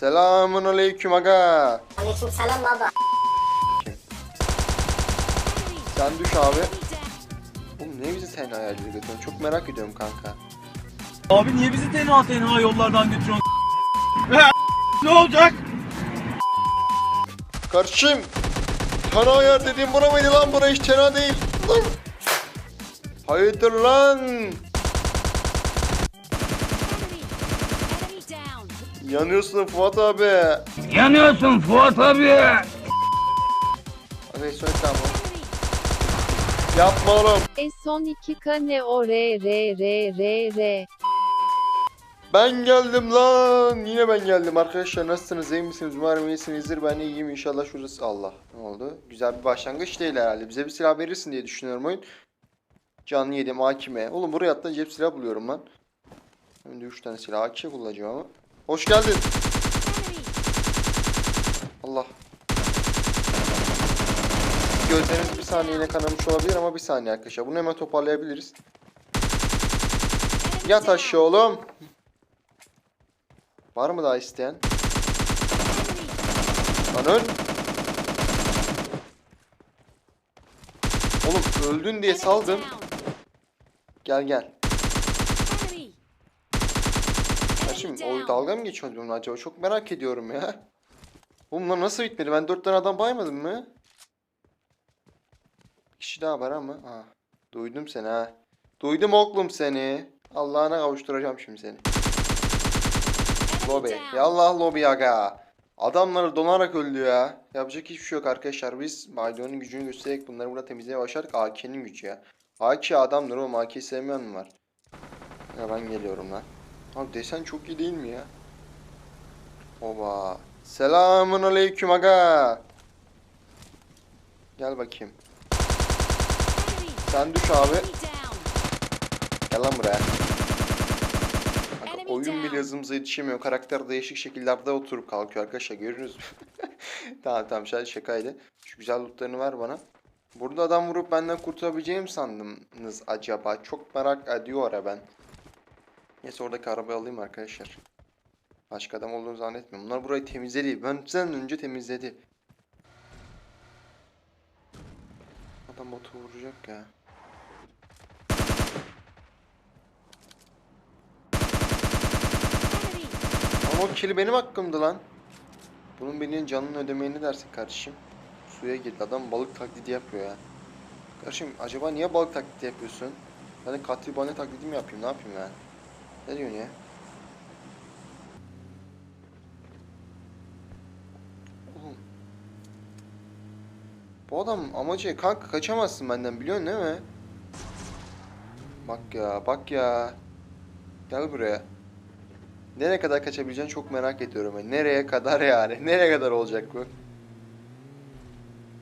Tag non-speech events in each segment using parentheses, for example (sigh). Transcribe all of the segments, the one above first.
Selamun aleyküm aga. Aleyküm selam baba. Sen düş abi. Oğlum ne bizi tenha yerlere götürüyorsun? Çok merak ediyorum kanka. Abi niye bizi tenha tenha yollardan götürüyorsun? ne olacak? Kardeşim. Tenha yer dediğim bura mıydı lan? Bura hiç tenha değil. Hayırdır lan? Yanıyorsun Fuat abi. Yanıyorsun Fuat abi. Söyle tamam. Yapma oğlum. E son 2K ne o re re re re re. Ben geldim lan. Yine ben geldim arkadaşlar. Nasılsınız? iyi misiniz? Umarım iyisinizdir. Ben iyiyim. İnşallah şurası Allah. Ne oldu? Güzel bir başlangıç değil herhalde. Bize bir silah verirsin diye düşünüyorum oyun. Canlı yedim hakime. Oğlum buraya hatta cep silah buluyorum lan. Önce 3 tane silah AK kullanacağım ama. Hoş geldin. Allah. Gözleriniz bir saniyene kanamış olabilir ama bir saniye arkadaşlar. Bunu hemen toparlayabiliriz. Yat aşağı oğlum. Var mı daha isteyen? Lan öl. Oğlum öldün diye saldım. Gel gel. Kardeşim o dalga mı bununla acaba? Çok merak ediyorum ya. Oğlum lan nasıl bitmedi? Ben dört tane adam baymadım mı? Bir kişi daha var ama. Ha. Duydum seni ha. Duydum oğlum seni. Allah'ına kavuşturacağım şimdi seni. Lobi. Yallah lobi aga. Adamları donarak öldü ya. Yapacak hiçbir şey yok arkadaşlar. Biz Baydon'un gücünü göstererek bunları burada temizlemeye başladık. AK'nin gücü ya. AK adamdır oğlum. AK sevmeyen mi var? Ya ben geliyorum lan. Abi desen çok iyi değil mi ya? Oba. Selamun aleyküm aga. Gel bakayım. Sen düş abi. Gel lan buraya. Oyun bile hızımıza yetişemiyor. Karakter değişik şekillerde oturup kalkıyor arkadaşlar. Görüyorsunuz mu? (laughs) tamam tamam şaka şakaydı. Şu güzel lootlarını ver bana. Burada adam vurup benden kurtulabileceğimi sandınız acaba? Çok merak ediyor ara ben. Neyse oradaki arabayı alayım arkadaşlar. Başka adam olduğunu zannetmiyorum. Bunlar burayı temizledi. Benden önce temizledi. Adam botu vuracak ya. Ama o kill benim hakkımdı lan. Bunun benim canını ödemeyi ne dersin kardeşim? Suya girdi adam balık taklidi yapıyor ya. Kardeşim acaba niye balık taklidi yapıyorsun? Ben de katil taklidi mi yapayım ne yapayım ya? Ne diyorsun ya? Oğlum. Bu adam amacı kanka kaçamazsın benden biliyorsun değil mi? Bak ya bak ya. Gel buraya. Nereye kadar kaçabileceğini çok merak ediyorum. ben. Nereye kadar yani? (laughs) Nereye kadar olacak bu?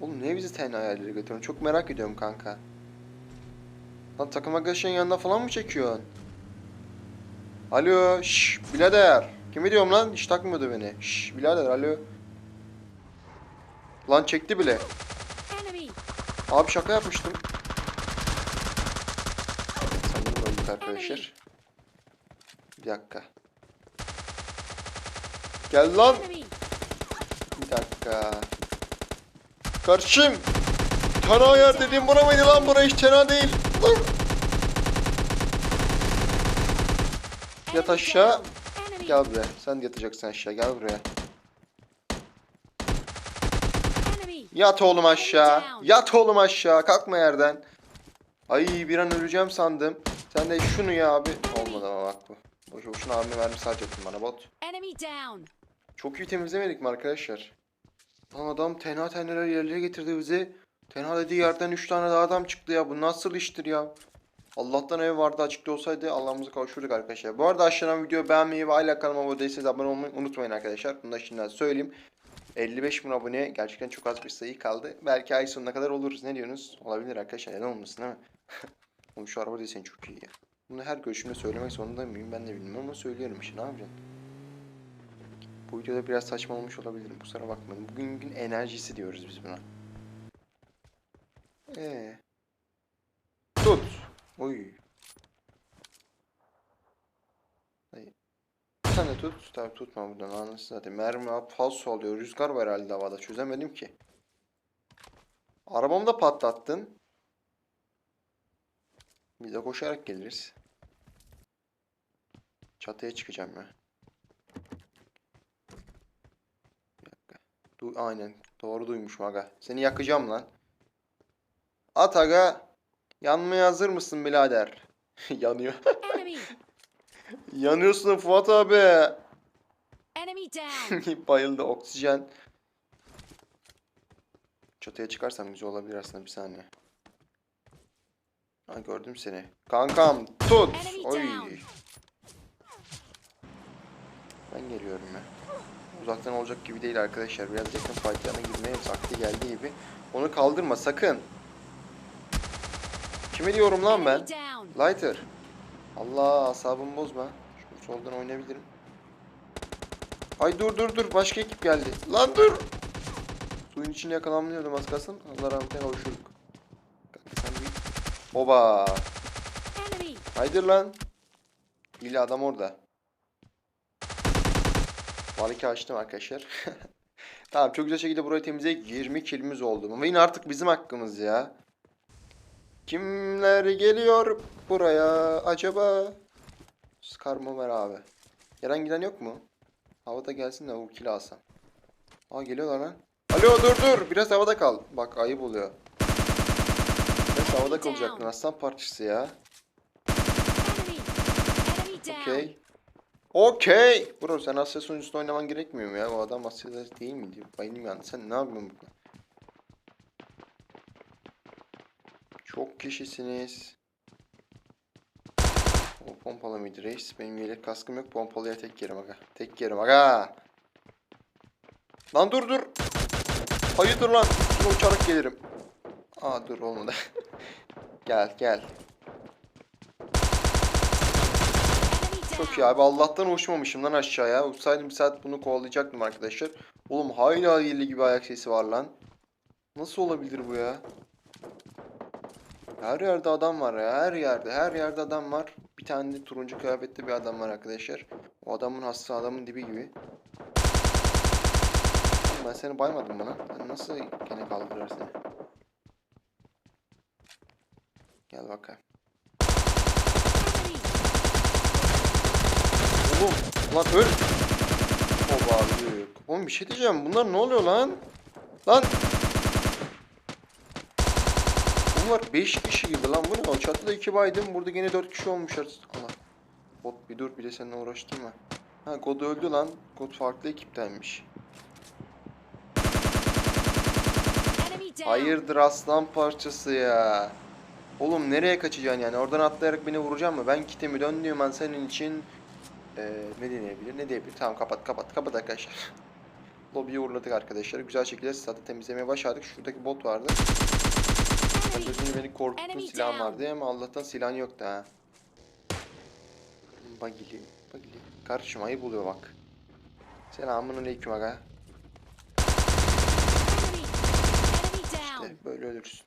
Oğlum niye bizi tenha yerlere götürüyorsun? Çok merak ediyorum kanka. Lan takım arkadaşının yanına falan mı çekiyorsun? Alo, şş, birader. Kimi diyorum lan? Hiç takmıyordu beni. Şş, birader, alo. Lan çekti bile. Abi şaka yapmıştım. Sanırım öldük arkadaşlar. Bir dakika. Gel lan. Bir dakika. Kardeşim. Tenha yer dediğim bura mıydı lan? Bura hiç tenha değil. Lan. Yat aşağı. Gel buraya. Sen de yatacaksın aşağı. Gel buraya. Yat oğlum aşağı. Yat oğlum aşağı. Kalkma yerden. Ay bir an öleceğim sandım. Sen de şunu ya abi. Olmadı ama bak bu. Boş boşuna abime vermiş harcattın bana bot. Çok iyi temizlemedik mi arkadaşlar? Lan adam tenha tenha yerlere getirdi bizi. Tenha dediği yerden 3 tane daha adam çıktı ya. Bu nasıl iştir ya? Allah'tan ev vardı açıkta olsaydı Allah'ımızı kavuşurduk arkadaşlar. Bu arada aşağıdan videoyu beğenmeyi ve hala kanalıma abone değilseniz abone olmayı unutmayın arkadaşlar. Bunu da şimdiden söyleyeyim. 55 bin abone gerçekten çok az bir sayı kaldı. Belki ay sonuna kadar oluruz. Ne diyorsunuz? Olabilir arkadaşlar. Neden olmasın değil mi? (laughs) Oğlum şu araba desen çok iyi ya. Bunu her görüşümde söylemek zorunda mıyım ben de bilmiyorum ama söylüyorum işte ne yapacaksın? Bu videoda biraz saçmalamış olabilirim. Kusura bakmayın. Bugün enerjisi diyoruz biz buna. Ee. Oy. Hayır. Sen de tut. Tabii tutma buradan anasını zaten. Mermi falso alıyor. Rüzgar var herhalde havada. Çözemedim ki. Arabamı da patlattın. Biz de koşarak geliriz. Çatıya çıkacağım. Bir dakika. Du aynen. Doğru duymuşum aga. Seni yakacağım lan. At aga. Yanmaya hazır mısın birader? (laughs) Yanıyor. (laughs) Yanıyorsun Fuat abi. (laughs) Bayıldı oksijen. Çatıya çıkarsam güzel olabilir aslında bir saniye. Ha gördüm seni. Kankam tut. Oy. Ben geliyorum ya. Uzaktan olacak gibi değil arkadaşlar. Biraz yakın fightlarına girmeye vakti geldiği gibi. Onu kaldırma sakın. Kime diyorum lan ben? Lighter. Allah asabımı bozma. Şu soldan oynayabilirim. Ay dur dur dur başka ekip geldi. Lan dur. Suyun içine yakalanmıyordum az kalsın. Allah rahmetine kavuşurduk. Oba. Haydi lan. İyi adam orada. Maliki açtım arkadaşlar. (laughs) tamam çok güzel şekilde burayı temizleyip 20 kilimiz oldu. Ama yine artık bizim hakkımız ya. Kimler geliyor buraya acaba? Scar mı var abi? Gelen giden yok mu? Havada gelsin de o kili alsam. Aa geliyorlar lan. Alo dur dur biraz havada kal. Bak ayıp oluyor. Biraz havada kalacaktın aslan parçası ya. Okey. Okey. Bro sen Asya sunucusunda oynaman gerekmiyor mu ya? O adam Asya'da değil miydi? Bayılım yani. Sen ne yapıyorsun burada? Çok kişisiniz. O pompalı mıydı reis? Benim yelek kaskım yok. Pompalıya tek yerim aga. Tek yerim aga. Lan dur dur. Hayırdır lan? Üstüne uçarak gelirim. Aa dur olmadı. (laughs) gel gel. Çok iyi abi Allah'tan uçmamışım lan aşağıya. Uçsaydım bir saat bunu kovalayacaktım arkadaşlar. Oğlum hala yerli gibi ayak sesi var lan. Nasıl olabilir bu ya? Her yerde adam var ya. Her yerde. Her yerde adam var. Bir tane de turuncu kıyafetli bir adam var arkadaşlar. O adamın hasta adamın dibi gibi. Ben seni baymadım bana. Ben nasıl gene kaldırır seni? Gel bakayım. Oğlum lan öl. Oba abi. Oğlum bir şey diyeceğim. Bunlar ne oluyor lan? Lan. Bunlar 5 kişi gibi lan. Bu ne? O çatıda 2 baydım. Burada gene 4 kişi olmuşlar. Allah. Bot bir dur bir de seninle uğraştırma. Ha God öldü lan. God farklı ekiptenmiş. Hayırdır aslan parçası ya. Oğlum nereye kaçacaksın yani? Oradan atlayarak beni vuracak mı? Ben kitimi döndüğüm an senin için eee ne deneyebilir? Ne diyebilir? Tamam kapat kapat kapat arkadaşlar. (laughs) Lobiyi uğurladık arkadaşlar. Güzel şekilde stadı temizlemeye başardık. Şuradaki bot vardı. Öldürdüğünde beni korkuttun down. vardı ama Allah'tan silahın yoktu ha. Bagili, bagili. Kardeşim ayıp oluyor bak. Selamun aleyküm aga. İşte böyle ölürsün.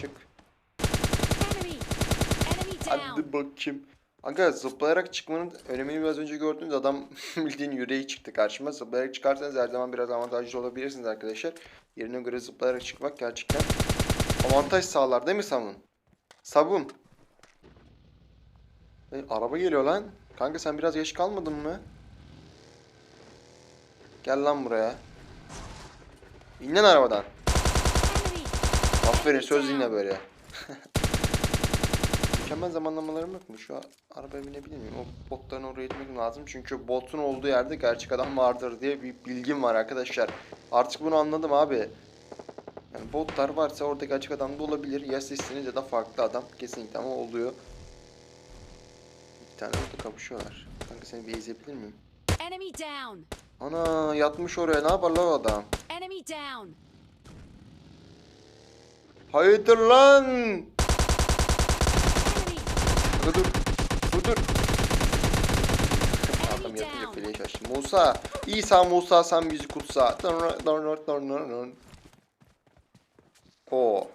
Çık. Hadi bakayım. Aga zıplayarak çıkmanın önemini biraz önce gördünüz. Adam (laughs) bildiğin yüreği çıktı karşıma. Zıplayarak çıkarsanız her zaman biraz avantajlı olabilirsiniz arkadaşlar. Yerine göre zıplayarak çıkmak gerçekten avantaj sağlar değil mi Sabun? Sabun. E, araba geliyor lan. Kanka sen biraz geç kalmadın mı? Gel lan buraya. İn lan arabadan. Aferin söz dinle böyle. (laughs) Mükemmel zamanlamalarım yok mu? Şu an arabaya binebilir miyim? O botların oraya gitmek lazım. Çünkü botun olduğu yerde gerçek adam vardır diye bir bilgim var arkadaşlar. Artık bunu anladım abi. Yani botlar varsa orada gerçek adam da olabilir. Ya sizsiniz ya da farklı adam. Kesinlikle ama oluyor. Bir tane orada kapışıyorlar. Kanka seni bir ezebilir miyim? Enemy down! Ana yatmış oraya ne yapar lan o adam? Enemy down! Hayırdır lan? Dur dur. Dur dur. Adam yapınca feleği şaştı. Musa. İsa Musa sen bizi kutsa. O.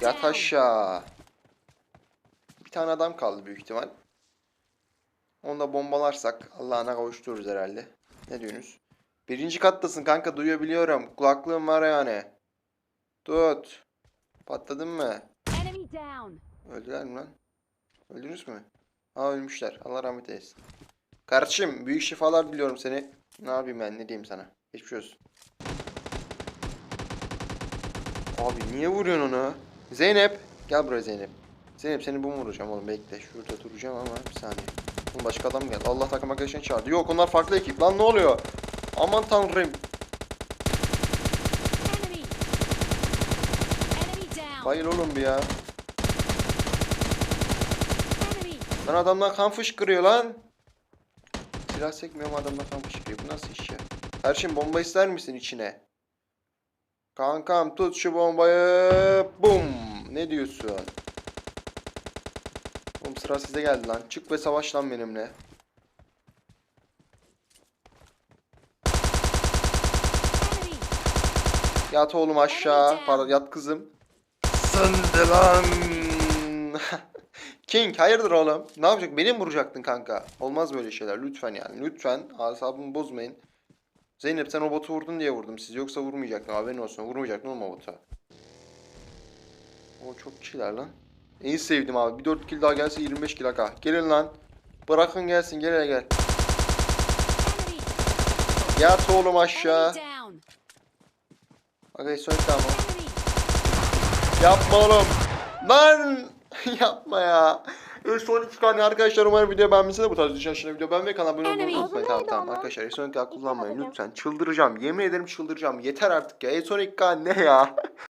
Yat aşağı. Bir tane adam kaldı büyük ihtimal. Onu da bombalarsak Allah'ına kavuştururuz herhalde. Ne diyorsunuz? Birinci kattasın kanka duyabiliyorum. Kulaklığım var yani. Tut. Patladın mı? Öldüler mi lan? Öldünüz mü? Ha ölmüşler. Allah rahmet eylesin. Kardeşim büyük şifalar diliyorum seni. Ne yapayım ben ne diyeyim sana? Geçmiş olsun. Abi niye vuruyorsun onu? Zeynep. Gel buraya Zeynep. Zeynep seni bu mu vuracağım oğlum bekle. Şurada duracağım ama bir saniye. Oğlum başka adam geldi. Allah takım arkadaşını çağırdı. Yok onlar farklı ekip. Lan ne oluyor? Aman tanrım. Bayıl oğlum bir ya. Enemy. Lan adamdan kan fışkırıyor lan. Silah sekmiyorum adamdan kan fışkırıyor. Bu nasıl iş ya? Erşin bomba ister misin içine? Kankam tut şu bombayı. Bum. Ne diyorsun? Oğlum sıra size geldi lan. Çık ve savaş lan benimle. Yat oğlum aşağı. Pardon yat kızım. Sındı lan. (laughs) King hayırdır oğlum? Ne yapacak? Beni mi vuracaktın kanka? Olmaz böyle şeyler lütfen yani. Lütfen asabımı bozmayın. Zeynep sen o botu vurdun diye vurdum sizi. Yoksa vurmayacaktım haberin olsun. Vurmayacaktım oğlum o bota. O çok kişiler lan. En sevdim abi. Bir 4 kill daha gelse 25 kill haka. Gelin lan. Bırakın gelsin gel hele gel. Yat oğlum aşağı. Aga söyle tamam. Yapma oğlum. Lan (laughs) yapma ya. E, son iki tane arkadaşlar umarım video beğenmişsiniz. Bu tarz düşen video beğenmeyi kanala abone olmayı unutmayın. Tamam tamam arkadaşlar. Son iki kullanmayın lütfen. Çıldıracağım. Yemin ederim çıldıracağım. Yeter artık ya. E son ne ya? (laughs)